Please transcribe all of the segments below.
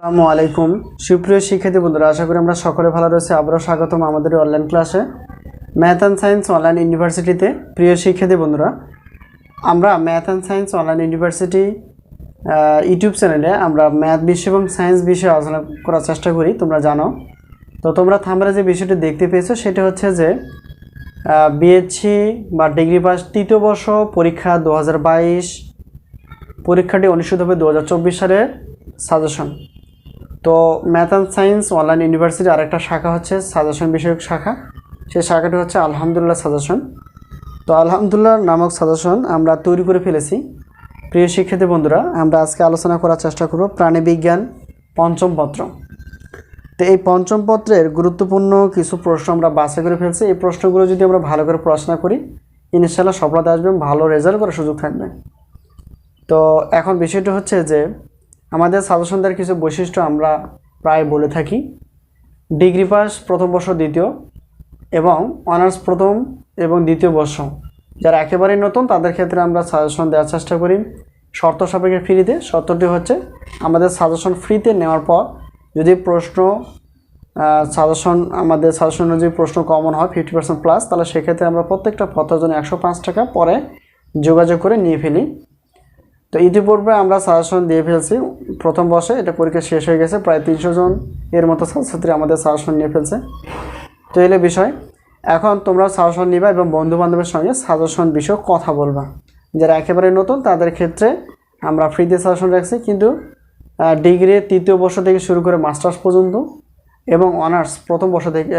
আসসালামু আলাইকুম। সুপ্রিয় শিক্ষার্থী বন্ধুরা, আশা করি আমরা সকলে ভালো রয়েছে। আবারও স্বাগতম আমাদের অনলাইন ক্লাসে ম্যাথ অ্যান্ড সায়েন্স অনলাইন ইউনিভার্সিটিতে প্রিয় শিক্ষার্থী বন্ধুরা, আমরা math and science online university YouTube চ্যানেলে আমরা ম্যাথ বিষয় এবং সায়েন্স বিষয়ে আলোচনা করার চেষ্টা করি, তোমরা জানো। তো তোমরা থামরা যে বিষয়টি দেখতে পেয়েছ, সেটা হচ্ছে যে বিএসসি বা ডিগ্রি পাস তৃতীয় বর্ষ পরীক্ষা দু হাজার বাইশ, পরীক্ষাটি অনুষ্ঠিত হবে দু হাজার চব্বিশ সালের সাজেশন তো ম্যাথ অ্যান্ড সায়েন্স অনলাইন ইউনিভার্সিটির আরেকটা শাখা হচ্ছে সাজেশন বিষয়ক শাখা। সেই শাখাটি হচ্ছে আলহামদুলিল্লাহ সাজেশন তো আলহামদুলিল্লাহ নামক সাজেশন আমরা তৈরি করে ফেলেছি। প্রিয় শিক্ষার্থী বন্ধুরা, আমরা আজকে আলোচনা করার চেষ্টা করব প্রাণীবিজ্ঞান পঞ্চম পত্র। তো এই পঞ্চম পত্রের গুরুত্বপূর্ণ কিছু প্রশ্ন আমরা বাছাই করে ফেলছি। এই প্রশ্নগুলো যদি আমরা ভালো করে পড়াশোনা করি ইনশাল্লাহ সফলতা আসবে ভালো রেজাল্ট করার সুযোগ থাকবে। তো এখন বিষয়টা হচ্ছে যে আমাদের সাজেশনদের কিছু বৈশিষ্ট্য আমরা প্রায় বলে থাকি। ডিগ্রি পাস প্রথম বর্ষ দ্বিতীয় এবং অনার্স প্রথম এবং দ্বিতীয় বর্ষ। যারা একেবারেই নতুন, তাদের ক্ষেত্রে আমরা সাজেশন দেওয়ার চেষ্টা করি। শর্ত সাপেক্ষে ফ্রিতে শর্তটি হচ্ছে, আমাদের সাজেশন ফ্রিতে নেওয়ার পর যদি প্রশ্ন সাজেশন, আমাদের সাজেশন অনুযায়ী প্রশ্ন কমন হয় ফিফটি পার্সেন্ট প্লাস, তাহলে সেক্ষেত্রে আমরা প্রত্যেকটা পত্রের জন্য একশো পাঁচ টাকা পরে যোগাযোগ করে নিয়ে ফেলি। তো ইতিপূর্বে আমরা সাজেশন দিয়ে ফেলছি। প্রথম বর্ষে এটা পরীক্ষা শেষ হয়ে গেছে, প্রায় তিনশো জন এর মতো ছাত্রছাত্রী আমাদের সাজেশন নিয়ে ফেলছে। তো এলে বিষয়, এখন তোমরা সাজেশন নিবা এবং বন্ধু বান্ধবের সঙ্গে সাজেশন বিষয়ে কথা বলবা। যারা একেবারে নতুন, তাদের ক্ষেত্রে আমরা ফ্রিতে সাজেশন রাখছি, কিন্তু ডিগ্রি তৃতীয় বর্ষ থেকে শুরু করে মাস্টার্স পর্যন্ত এবং অনার্স প্রথম বর্ষ থেকে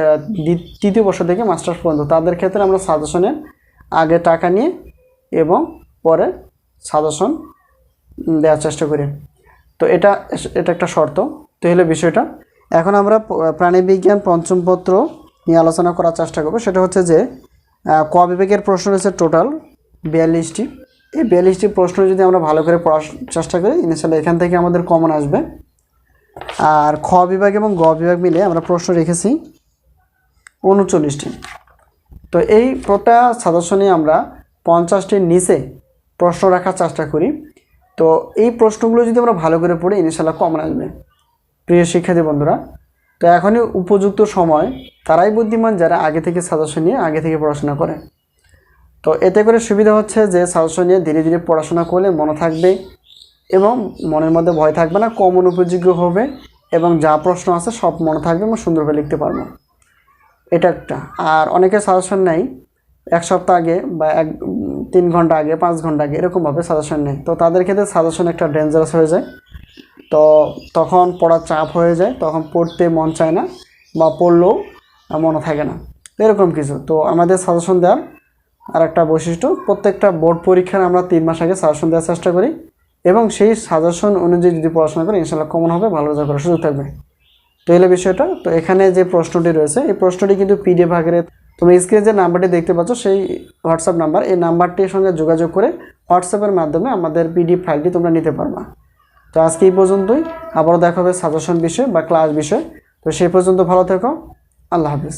তৃতীয় বর্ষ থেকে মাস্টার্স পর্যন্ত, তাদের ক্ষেত্রে আমরা সাজেশনের আগে টাকা নিয়ে এবং পরে সাজেশন দেওয়ার চেষ্টা করি। তো এটা এটা একটা শর্ত। তো হলো বিষয়টা, এখন আমরা প্রাণীবিজ্ঞান পঞ্চম পত্র নিয়ে আলোচনা করার চেষ্টা করব। সেটা হচ্ছে যে ক বিভাগের প্রশ্ন রয়েছে টোটাল বিয়াল্লিশটি। এই বিয়াল্লিশটি প্রশ্ন যদি আমরা ভালো করে পড়ার চেষ্টা করি, ইনশাল্লাহ এখান থেকে আমাদের কমন আসবে। আর খ বিভাগ এবং গ বিভাগ মিলে আমরা প্রশ্ন রেখেছি উনচল্লিশটি। তো এই প্রত্যেকটা সাজেশনে আমরা পঞ্চাশটির নিচে প্রশ্ন রাখার চেষ্টা করি। তো এই প্রশ্নগুলো যদি আমরা ভালো করে পড়ি ইনশাল্লাহ কমন আসবে। প্রিয় শিক্ষার্থী বন্ধুরা, তো এখনই উপযুক্ত সময়, তারাই বুদ্ধিমান যারা আগে থেকে সাজেশন নিয়ে আগে থেকে পড়াশোনা করে। তো এতে করে সুবিধা হচ্ছে যে সাজেশন নিয়ে ধীরে ধীরে পড়াশোনা করলে মনে থাকবে এবং মনের মধ্যে ভয় থাকবে না, কমন উপযোগ্য হবে এবং যা প্রশ্ন আছে সব মনে থাকবে এবং সুন্দরভাবে লিখতে পারব। এটা একটা। আর অনেকে সাজেশন নেয় এক সপ্তাহ আগে বা এক তিন ঘণ্টা আগে, পাঁচ ঘণ্টা আগে এরকমভাবে সাজেশন নেয়। তো তাদের ক্ষেত্রে সাজেশন একটা ডেঞ্জারাস হয়ে যায়। তো তখন পড়ার চাপ হয়ে যায়, তখন পড়তে মন চায় না বা পড়লেও মনে থাকে না। এরকম কিছু। তো আমাদের সাজেশন দেওয়ার আর একটা বৈশিষ্ট্য, প্রত্যেকটা বোর্ড পরীক্ষার আমরা তিন মাস আগে সাজেশন দেওয়ার চেষ্টা করি এবং সেই সাজেশন অনুযায়ী যদি পড়াশোনা করি ইনশাল্লাহ কমন হবে, ভালো রেজাল্ট করার সুযোগ থাকবে। তো এলো বিষয়টা। তো এখানে যে প্রশ্নটি রয়েছে, এই প্রশ্নটি কিন্তু পিডিএফ আকারে তুমি স্ক্রিনে যে নাম্বারটি দেখতে পাচ্ছ, সেই হোয়াটসঅ্যাপ নাম্বার এই নাম্বারটির সঙ্গে যোগাযোগ করে হোয়াটসঅ্যাপের মাধ্যমে আমাদের পিডিএফ ফাইলটি তোমরা নিতে পারবা। তো আজকে এই পর্যন্তই। আবারও দেখা হবে সাজেশন বিষয়ে বা ক্লাস বিষয়ে। তো সেই পর্যন্ত ভালো থেকো। আল্লাহ হাফিজ।